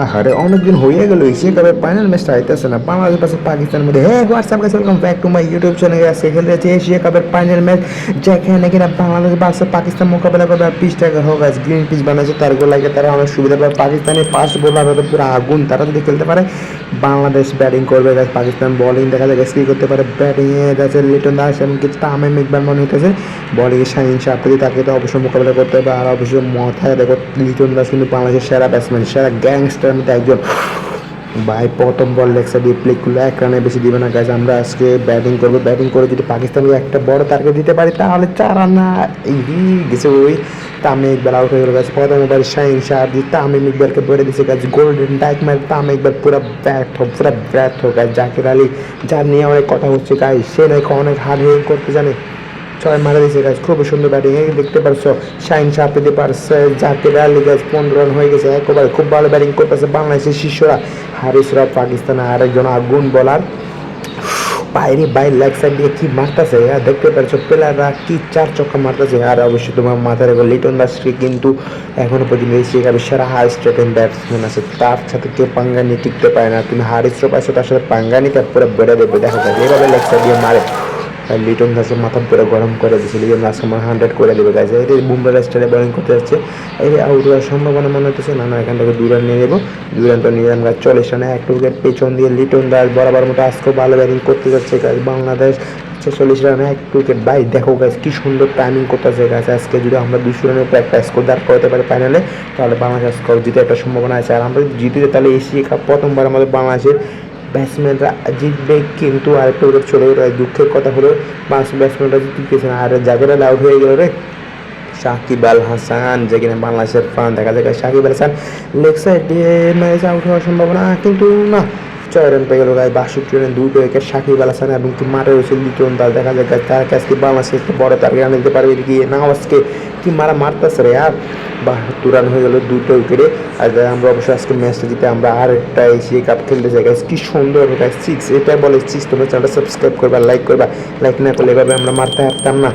আহারে, অনেকদিন হয়ে গেল এশিয়া কাপের ফাইনাল ম্যাচটা আইতেছে না। বাংলাদেশ পাশে পাকিস্তানের মধ্যে। হ্যাঁ what's up guys welcome back to my YouTube channel আজকে খেলতে যাচ্ছে এশিয়া কাপের ফাইনাল ম্যাচ যেখানে কিনা বাংলাদেশ বার্সা পাকিস্তান মোকাবেলা করবে। আর পিচ টাকা হোক গাছ গ্রিন পিচ বানাচ্ছে তার গোল লাগে, তারা অনেক সুবিধা পাবে। পাকিস্তানের ফার্স্ট বোলার হতে পুরো আগুন, তারা যদি খেলতে পারে, বাংলাদেশ ব্যাটিং করবে গাছ পাকিস্তান বোলিং দেখা যায় কি করতে পারে। ব্যাটিংয়ে যাচ্ছে লিটন দাস এমনকি তামিম ইকবাল মনে হইতেছে। বলিংয়ে শাহিন সাপ্তাহি তাকে তো অবশ্যই মোকাবেলা করতে হবে। আর অবশ্যই মাথায় দেখো, লিটন দাস কিন্তু বাংলাদেশের সেরা ব্যাটসম্যান সেরা গ্যাংস্টারের মধ্যে একজন ভাই প্রথম বল লেগ সাইডে প্লে করলে। এক রানে বেশি দিবে না গাছ আমরা আজকে ব্যাটিং করব। ব্যাটিং করে যদি পাকিস্তানকে একটা বড় টার্গেট দিতে পারি, তাহলে চার রানা এই গেছে ওই তামিম ইকবাল আউট হয়ে গেল গাছ প্রথম ওভার শাহিন শাহ, দিয়ে তামিম ইকবালকে বেড়ে দিচ্ছে গাছ গোল্ডেন ডাইক মার তামিম ইকবাল পুরো ব্যর্থ পুরো ব্যর্থ গাছ জাকির আলী, যার নিয়ে অনেক কথা হচ্ছে গাছ সে নাকি অনেক হার্ড হিটিং করতে জানে। ছয় মারা দিয়েছে গাছ খুব সুন্দর ব্যাটিং দেখতে পারছ। শাইন সাপেতে পারছে জাকির আলী গাছ পনেরো রান হয়ে গেছে। একেবারে খুব ভালো ব্যাটিং করতেছে বাংলাদেশের শিষ্যরা। হারিসরা পাকিস্তানের আরেকজন আগুন বলার। বাইরে বাইরে লেগ সাইড দিয়ে কি মারতেছে? আর দেখতে পাচ্ছ প্লেয়াররা কি চার চক্কা মারতেছে। আর অবশ্যই তোমার মাথায় রেখো লিটন দাসকে কিন্তু এখনও পর্যন্ত এশিয়া কাপের সেরা হাই স্ট্রেটেন ব্যাটসম্যান আছে। তার সাথে কেউ পাঙ্গা নিয়ে টিকতে পারে না। তুমি হারিসরা পাইছো তার সাথে পাঙ্গা নিতে পুরো বেড়ে দেবে। দেখা যায় এভাবে লেগ সাইড দিয়ে মারে। আর লিটন দাসের মাথা পুরো গরম করে দিয়েছে। লিটন দাস আমার হান্ড্রেড করে দেবে গাছ এই বুমরা স্টাইলে বোলিং করতে যাচ্ছে, এই আউট হওয়ার সম্ভাবনা মনে হচ্ছে, না না, এখান থেকে দু রান নিয়ে নেব। দু রান তো নিয়ে গাছ চল্লিশ রানে এক উইকেট পেছন দিয়ে লিটন দাস বরাবর মতো আজকেও ভালো ব্যাটিং করতে যাচ্ছে গাছ বাংলাদেশ ছেচল্লিশ রানে এক উইকেট বাই দেখো গাছ কি সুন্দর টাইমিং করতেছে গাছ আজকে যদি আমরা দুশো রানের উপর একটা স্কোর দাঁড় করতে পারি ফাইনালে তাহলে বাংলাদেশ স্কোর জিতে একটা সম্ভাবনা আছে। আর আমরা জিতে তাহলে এশিয়া কাপ প্রথমবার আমাদের বাংলাদেশের ব্যাটসম্যানরা জিতবে কিন্তু আরেকটা উইকেট চলে গেল। দুঃখের কথা হলো, পাঁচ ব্যাটসম্যানরা জিততেছে গেছে আর জাগের আউট হয়ে গেল রে। সাকিব আল হাসান, যে কিনা বাংলাদেশের ফান দেখা যায় সাকিব আল হাসান লেগ সাইড দিয়ে ম্যাচ আউট হওয়ার সম্ভাবনা কিন্তু না। ছয় রান পেয়ে গেল গায়ে বাষট্টি রানে দুটো উইকেট সাকিব আল হাসান এবং কি মারে রয়েছে লিটন দাস দেখা যায় গাছ তার কাছে বাংলাদেশে একটা বড় টার্গেট আনতে পারবে এদিকে নাওয়াজকে কি মারা মারতেছে রে আর বাহাত্তর রান হয়ে গেল, দুটো উইকেটে আর আমরা অবশ্যই আজকে ম্যাচটা জিতে আমরা আর একটা এশিয়া কাপ খেলতে চাই গাইস কি সুন্দর গাইস সিক্স এটা বলে সিক্স তোমরা চ্যানেলটা সাবস্ক্রাইব করবা লাইক করবা। লাইক না করলে এভাবে আমরা মারতে পারতাম না।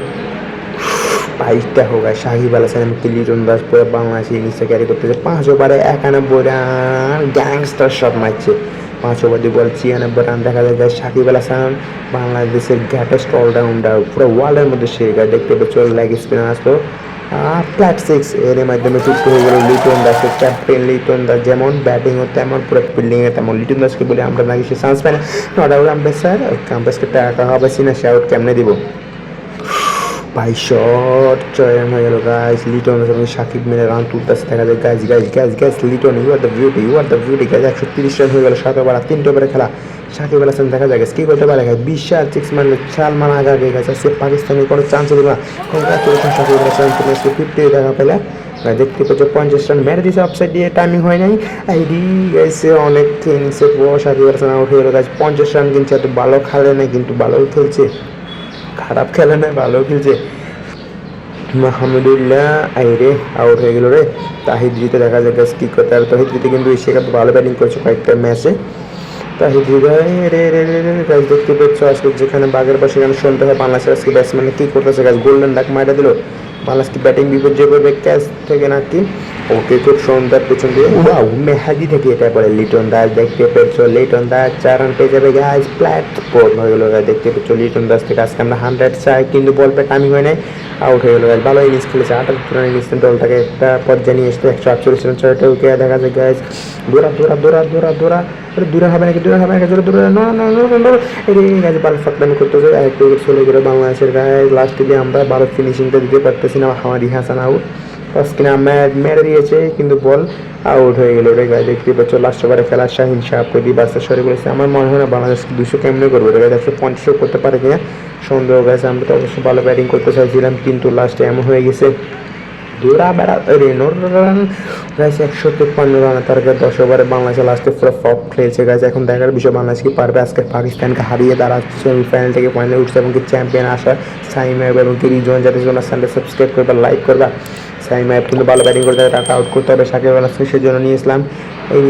বাইশটা হোক আর সাহিব আল হাসান এবং লিটন দাস পুরো বাংলাদেশি ইনিংসটা ক্যারি করতেছে। পাঁচ ওভারে একানব্বই রান গ্যাংস্টার শট মারছে। পাঁচ ওভার দিয়ে বল, ছিয়ানব্বই দেখা যায় গাছ সাকিব আল হাসান বাংলাদেশের গ্যাটেস্ট অলরাউন্ডার পুরো ওয়ার্ল্ডের মধ্যে সে দেখতে পাচ্ছ লেগ স্পিনার আসলো। ফ্ল্যাট সিক্স এর মাধ্যমে যুক্ত হয়ে গেল লিটন দাসের ক্যাপ্টেন লিটন দাস। যেমন ব্যাটিংও তেমন, পুরো ফিল্ডিংয়ে তেমন। লিটন দাসকে বলে আমরা নাকি সে চান্স পাই না। আউট আম্পায়ার স্যার টাকা হবে, সিনা সে আউট কেমনে দিব? ভাই শট চয়ন হয়ে গেল গাইস লিটন এবং সাকিব মিলে রান তুলতেছে, দেখা যায় guys guys guys guys Liton you are the beauty you are the beauty guys একশো তিরিশ রান হয়ে গেল সাত ওভার তিনটে ওভারে খেলা। সাকিব আল দেখা যায় কি করতে পারে গাইস বিশ চার সিক্স মারলে সালমান আগা আগে গেছে সে পাকিস্তানের কোনো চান্স দেবে না। কংগ্রাচুলেশন সাকিব আল তুমি আজকে ফিফটি দেখা পেলে। দেখতে পাচ্ছ, পঞ্চাশ রান মেরে দিয়েছে অফসাইড দিয়ে টাইমিং হয় নাই। আইডি গাইছে অনেক ইনিংসে সাকিব আল হাসান আউট হয়ে গেল গাছ পঞ্চাশ রান কিনছে এত ভালো খেলে না কিন্তু ভালো খেলছে। খারাপ খেলে না ভালো খেলছে। মাহমুদুল্লাহ আইরে আউট হয়ে গেল রে। তাহিদ্রিতে দেখা যায় গাছ কী করতে আর তাহিদ্রিতে কিন্তু এশিয়া কাপ ভালো ব্যাটিং করেছে কয়েকটা ম্যাচে তাহিদ হৃদয়, রে রে রে রে গাছ দেখতে যেখানে বাঘের পাশে শুনতে হয় বাংলাদেশের আজকে ব্যাটসম্যানে কী করতেছে গোল্ডেন ডাক মাইটা দিল। বাংলাদেশ কি ব্যাটিং বিপর্যয় করবে ক্যাচ থেকে নাকি ওকে খুব সুন্দর পেছন দিয়ে। ওয়াও, মেহাদি থেকে এটা পরে লিটন দাস, দেখতে পেয়েছ? লিটন দাস চার রান পেয়ে যাবে গাছ প্ল্যাটফর্ম হয়ে গেল দেখতে পেয়েছ? লিটন দাস থেকে আজকে আমরা হান্ড্রেড চাই, কিন্তু বল পে টাইমিং হয় নাই। আউট হয়ে গেল গাছ ভালো ইনিংস খেলেছে আটাত্তর রান ইনিংস দলটাকে একটা পর্যায়ে নিয়ে এসছে, একশো আটচল্লিশ রান ছয়টা উইকেট দেখা যায় গাছ দৌড়া দৌড়া দৌড়া দৌড়া দৌড়া। দূরে হবে নাকি, দূরে হবে নাকি, জোরে, দূরে এই গাছ বাল ফাকলামি করতে হবে আরেকটু উইকেট চলে গেল বাংলাদেশের গায়ে লাস্টে দিয়ে আমরা ভালো ফিনিশিংটা দিতে পারতেছি না, হামারি হাসান আউট ফার্স্ট কিনা মেরে দিয়েছে, কিন্তু বল আউট হয়ে গেল রে গায়ে দেখতে পাচ্ছ লাস্ট ওভারে খেলা শাহিন শাহ, প্রদীপ বাস্তা সরে করেছে আমার মনে হয় না বাংলাদেশ দুশো কেমনে করবে গাছ একশো পঞ্চাশও করতে পারে কিনা। সন্দেহ গেছে আমরা তো অবশ্যই ভালো ব্যাটিং করতে চাইছিলাম, কিন্তু লাস্টে এমন হয়ে গেছে। দৌড়া বেড়া রেনোর রান গাইছে একশো তেপ্পান্ন রান তার দশ ওভারে বাংলাদেশে লাস্টে পুরো ফপ খেলছে গাইছে এখন দেখার বিষয় বাংলাদেশ কি পারবে। আজকে পাকিস্তানকে হারিয়ে দাঁড়াচ্ছে সেমিফাইনাল থেকে ফাইনালে উঠছে এবং কি চ্যাম্পিয়ন আসা সাইম এবং কি রিজন যাতে সানডে সাবস্ক্রাইব করবা লাইক করবা। সাইম কিন্তু ভালো ব্যাটিং করতে তাকে আউট করতে হবে। সাকিব আল হাসান সেজন্য নিয়ে ইসলাম এই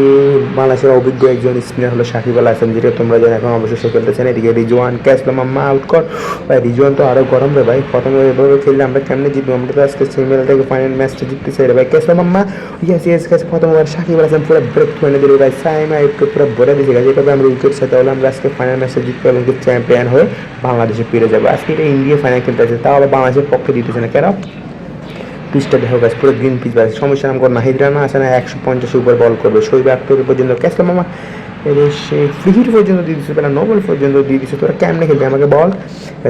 বাংলাদেশের অভিজ্ঞ একজন স্পিনার হলো সাকিব আল হাসান, যেটা তোমরা জানো এখন অবশ্যই খেলতেছেন। এদিকে রিজওয়ান ক্যাসলো মাম্মা আউট কর ভাই, রিজওয়ান তো আরও গরম রে ভাই। প্রথমে এভাবে খেললে আমরা কেমনে জিতবো? আমরা তো আজকে সেমিফাইনাল থেকে ফাইনাল ম্যাচটা জিততে চাই রে ভাই। ক্যাসলো মাম্মা ইয়েস ইয়েস ক্যাস প্রথমবার সাকিব আল হাসান পুরো ব্রেক করে দিল। ভাই সাইমা একটু পুরো ভরে দিয়েছে গাছ এভাবে আমরা উইকেট সাথে হলে আমরা আজকে ফাইনাল ম্যাচটা জিতবো এবং চ্যাম্পিয়ন হয়ে বাংলাদেশে ফিরে যাব। আজকে এটা ইন্ডিয়া ফাইনাল খেলতে আছে আবার বাংলাদেশের পক্ষে দিতেছে না। কেন? পিচটা দেখো গাছ, পুরো গ্রিন পিচ বাস সমস্যা নাম না নাহিদ রানা আসে না, একশো পঞ্চাশ উপর বল করবে। শৈব আক্তর পর্যন্ত ক্যাসলাম মামা। এবার সে ফ্রিহিট পর্যন্ত দিয়ে দিচ্ছে পেলা নোবেল পর্যন্ত দিয়ে দিচ্ছে তোরা কেমনে খেলবি আমাকে বল?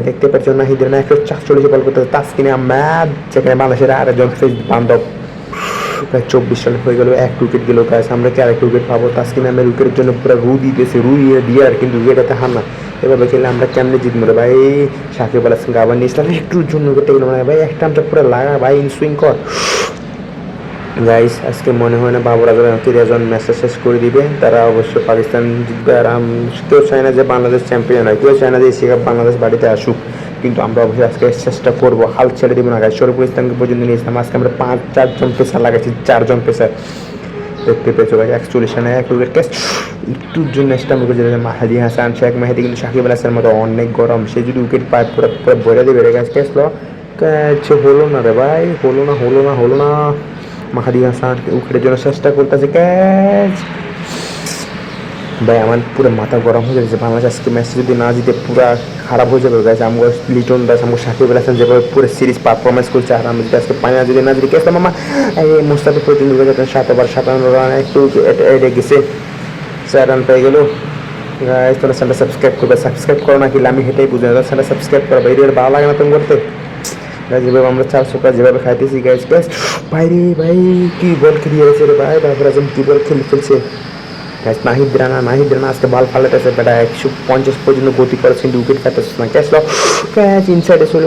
দেখতে পাচ্ছ নাহিদ রানা একশো চারচল্লিশে বল করতে তাস্কিনে ম্যাচ যেখানে বাংলাদেশের আরেকজন ফেস বান্ধব। প্রায় চব্বিশ রান হয়ে গেল, এক উইকেট গেল গাছ আমরা কি আরেক উইকেট পাবো? তাস্কিন আমের উইকেটের জন্য পুরো রু দিতেছে, রু দিয়ে দিয়ে আর কিন্তু উইকেট হার না এভাবে খেলে আমরা কেমনে জিতবো রে ভাই? সাকিব আল হাসানকে আবার নিয়েছিলাম একটুর জন্য উইকেটটা গেলো না ভাই, একটা আমটা পুরো লাগা, ভাই ইনসুইং কর। গাইস আজকে মনে হয় না বাবর আজম তিরাজন ম্যাচটা শেষ করে দিবে। তারা অবশ্য পাকিস্তান জিতবে, আর আম- কেউ চায় না যে বাংলাদেশ চ্যাম্পিয়ন হয়, কেউ চায় না যে এশিয়া কাপ বাংলাদেশ বাড়িতে আসুক। কিন্তু আমরা অবশ্যই আজকে চেষ্টা করব, হাল ছেড়ে দিব না শরীফুল ইসলামকে পর্যন্ত নিয়েছিলাম আজকে আমরা পাঁচ, চারজন পেশা লাগাইছি, চারজন পেশা দেখতে পেয়েছ ভাই একচল্লিশ রানে এক উইকেট ক্যাচ একটুর জন্য স্টাম্প করে যেতে মাহাদি হাসান, শেখ মেহেদি কিন্তু সাকিব আল মতো অনেক গরম। সে যদি উইকেট পায়, পুরো পুরো ভরে দেবে রে ক্যাচ ক্যাচ ক্যাচ হলো না রে ভাই, হলো না হলো না হলো না। মাহাদি হাসান উইকেটের জন্য চেষ্টা করতেছে ক্যাচ ভাই, আমার পুরো মাথা গরম হয়ে যাচ্ছে বাংলাদেশ আজকে ম্যাচটা যদি না জিতে পুরো খারাপ হয়ে যাবে গাছ আমার লিটন দাস আমার সাকিব হাসান যেভাবে পুরো সিরিজ পারফরমেন্স করছে, আর আমি যদি আজকে পানিয়া যদি না যদি কেসলাম মামা, এই মুস্তাফিজ পর্যন্ত সাত ওভার সাতান্ন রান একটু এড়ে গেছে। চার রান পেয়ে গেল। গাইজ তোমরা চ্যানেলটা সাবস্ক্রাইব করবে। সাবস্ক্রাইব করো না কি আমি হেঁটেই বুঝি না চ্যানেলটা সাবস্ক্রাইব করো রে ভালো লাগে না তুমি করতে? গাইজ যেভাবে আমরা চার সুপার যেভাবে খাইতেছি গাইজ গাইজ ভাই রে, ভাই, কি বল খেলিয়ে গেছে রে ভাই বাবর আজম কি বল খেলে গাইজ নাহিদ রানা নাহিদ রানা আজকে বল ফালাতেছে বেটা, একশো পঞ্চাশ পর্যন্ত গতি করেছে কিন্তু উইকেট খাইতেছে না। ক্যাচ লো ক্যাচ ইনসাইডে ছিল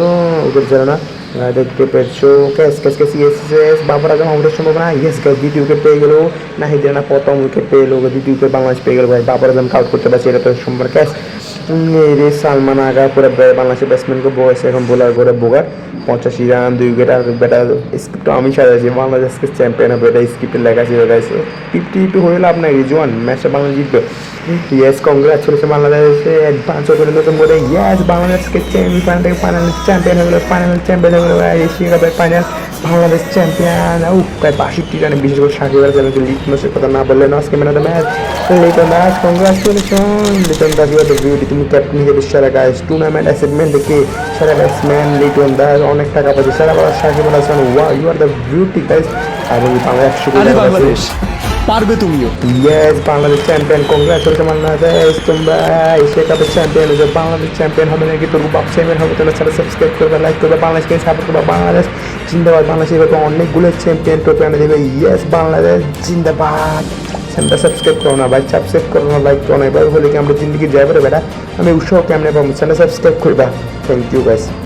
উইকেট ছিল না? দেখতে পেয়েছ catch catch catch yes yes Babar Azam আমাদের সম্ভাবনা ইয়েস ক্যাচ দ্বিতীয় উইকেট পেয়ে গেল নাহিদ রানা প্রথম উইকেট পেয়ে গেলো, দ্বিতীয় উইকেট বাংলাদেশ পেয়ে গেল ভাই বাবর আজম আউট করতে পারছে, এটা তো সম্ভব ক্যাচ রে সালমান আগা বে- বাংলাদেশের ব্যাটসম্যানকে বয়সে এখন বোলার করে বোগার। পঁচাশি রান, দুই উইকেট আর বেটা স্ক্রিপ্ট আমি সাজাইছি বাংলাদেশকে চ্যাম্পিয়ন হবে, এটা স্ক্রিপ্টে লেখা ছিল গাইছে ফিফটি টু হয়ে লাভ নাই, রিজওয়ান ম্যাচটা বাংলাদেশ জিতবে। ইয়েস কংগ্রাচুলেশন বাংলাদেশে অ্যাডভান্স করে নতুন করে। ইয়েস বাংলাদেশকে সেমিফাইনাল থেকে ফাইনাল চ্যাম্পিয়ন হয়ে গেলো ফাইনাল চ্যাম্পিয়ন হয়ে গেলো এশিয়া কাপের ফাইনাল বাংলাদেশ চ্যাম্পিয়ন। ও প্রায় বাষট্টি রানে বিশেষ করে সাকিব আল হাসানকে লিট ম্যাচের কথা না বললেন আজকে man of the match Liton Das congratulation Liton Das you the beauty তুমি ক্যাপ্টেন হিসেবে সেরা গাইস টুর্নামেন্ট অ্যাসিভমেন্ট দেখে সেরা ব্যাটসম্যান লিটন দাস অনেক টাকা পাচ্ছে। সেরা বলার সাকিব আল হাসান ওয়া you are the beauty guys আর বাংলা বাংলাদেশ। পারবে তুমিও। Yes Bangladesh champion congratulation Bangladesh তোমরা এশিয়া কাপের চ্যাম্পিয়ন হয়েছে বাংলাদেশ চ্যাম্পিয়ন হবে নাকি তোর বাপ চ্যাম্পিয়ন হবে তোমরা চ্যানেল সাবস্ক্রাইব করবে লাইক করবে, বাংলাদেশকে সাপোর্ট করবে, বাংলাদেশ জিন্দাবাদ, বাংলাদেশ এবার অনেকগুলো চ্যাম্পিয়ন ট্রফি এনে দেবে। ইয়েস বাংলাদেশ জিন্দাবাদ। চ্যানেলটা সাবস্ক্রাইব করো না ভাই সাবস্ক্রাইব করো না লাইক করো না এবার হলে কি আমরা জিন্দগি যাবে বেটা আমি উৎসাহ কেমনে পাবো? চ্যানেল সাবস্ক্রাইব করবা। Thank you guys